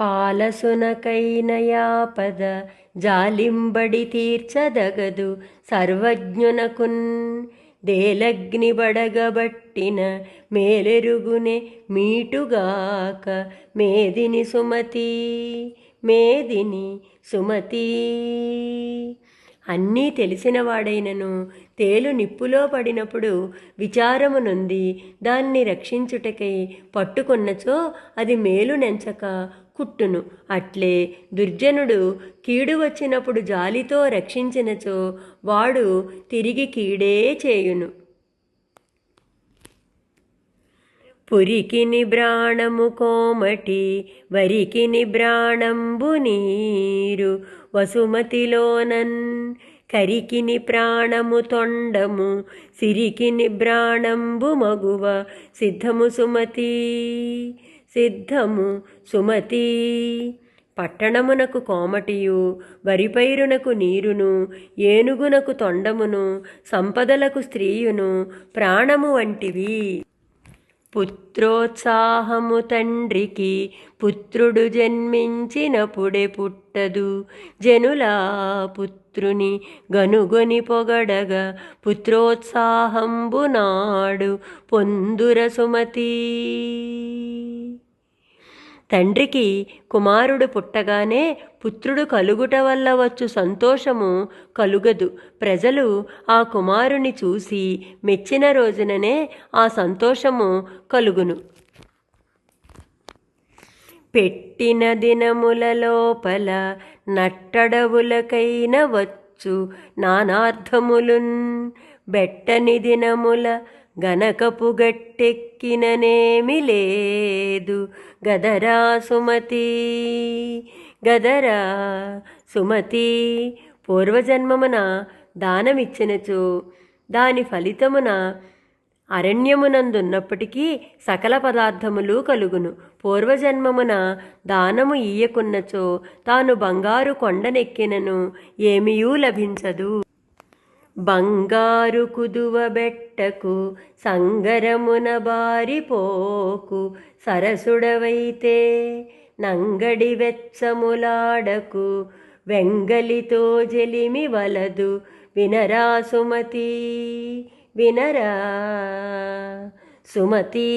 పాలసునకైనయాపద జాలింబడి తీర్చదగదు సర్వజ్ఞునకున్ దేలగ్ని బడగబట్టిన మేలెరుగునే మీటుగాక మేదిని సుమతి మేదిని సుమతి. అన్నీ తెలిసినవాడైనను తేలు నిప్పులో పడినప్పుడు విచారము నొంది దాన్ని రక్షించుటకై పట్టుకొన్నచో అది మేలు నెంచక కుట్టును. అట్లే దుర్జనుడు కీడు వచ్చినప్పుడు జాలితో రక్షించినచో వాడు తిరిగి కీడే చేయును. పురికి నిబ్రాణము కోమటి వరికి నిబ్రాణంబు నీరు వసుమతిలోనన్ కరికిని ప్రాణము తొండము సిరికిని బ్రాణంబు మగువ సిద్ధము సుమతి సిద్ధము సుమతి. పట్టణమునకు కోమటియు వరిపైరునకు నీరును ఏనుగునకు తొండమును సంపదలకు స్త్రీయును ప్రాణము వంటివి. పుత్రోత్సాహము తండ్రికి పుత్రుడు జన్మించినప్పుడే పుట్టదు. జనుల పుత్రుని గనుగొని పొగడగా పుత్రోత్సాహంబు నాడు పొందుర సుమతి. తండ్రికి కుమారుడు పుట్టగానే పుత్రుడు కలుగుట వల్ల వచ్చు సంతోషము కలుగదు. ప్రజలు ఆ కుమారుని చూసి మెచ్చిన రోజుననే ఆ సంతోషము కలుగును. పెట్టిన దినముల లోపల నట్టడవులకైన వచ్చు నానార్థములున్. బెట్టని దినముల గనకపు గట్టెక్కిననేమి లేదు. గదరా సుమతి గదరా సుమతి పూర్వజన్మమున దానమిచ్చినచో దాని ఫలితమున అరణ్యమునందున్నప్పటికీ సకల పదార్థములు కలుగును. పూర్వజన్మమున దానము ఇయ్యకున్నచో తాను బంగారు కొండనెక్కినను ఏమీయూ లభించదు. బంగారు కుదువ బెట్టకు సంగరమున బారిపోకు సరసుడవైతే నంగడి వెచ్చములాడకు వెంగలితో జలిమి వలదు వినరా సుమతి వినరా సుమతి.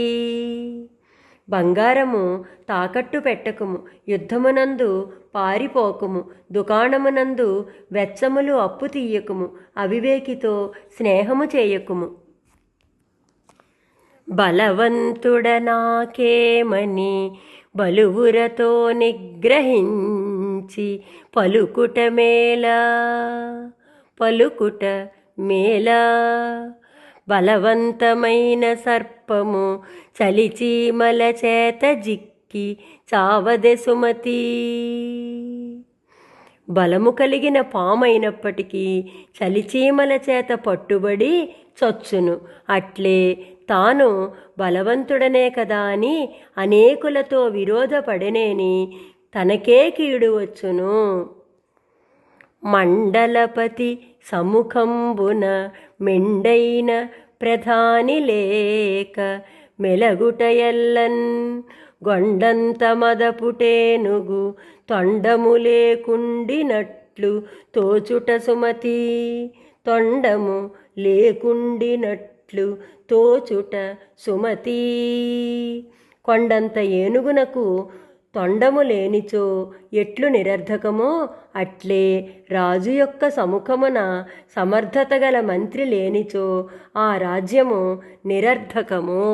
బంగారము తాకట్టు పెట్టకుము. యుద్ధమునందు పారిపోకుము. దుకాణమునందు వెచ్చములు అప్పు తీయకుము. అవివేకితో స్నేహము చేయకుము. బలవంతుడ నాకేమని బలువురతో నిగ్రహించి పలుకుట మేలా? పలుకుట మేలా? బలవంతమైన సర్పము చలిచీమల చేత జిక్కి చావదె సుమతి. బలము కలిగిన పామైనప్పటికీ చలిచీమల చేత పట్టుబడి చొచ్చును. అట్లే తాను బలవంతుడనే కదా అని అనేకులతో విరోధపడనేని తనకే కీడు వచ్చును. మండలపతి సముఖంబున మెండైన ప్రధాని లేక మెలగుటయల్లన్ గొండంత మదపుటేనుగు తొండము లేకుండినట్లు తోచుట సుమతి. తొండము లేకుండినట్లు తోచుట సుమతి. కొండంత ఏనుగునకు తొండము లేనిచో ఎట్లు నిరర్ధకమో అట్లే రాజు యొక్క సముఖమున సమర్థత గల మంత్రి లేనిచో ఆ రాజ్యము నిరర్ధకము.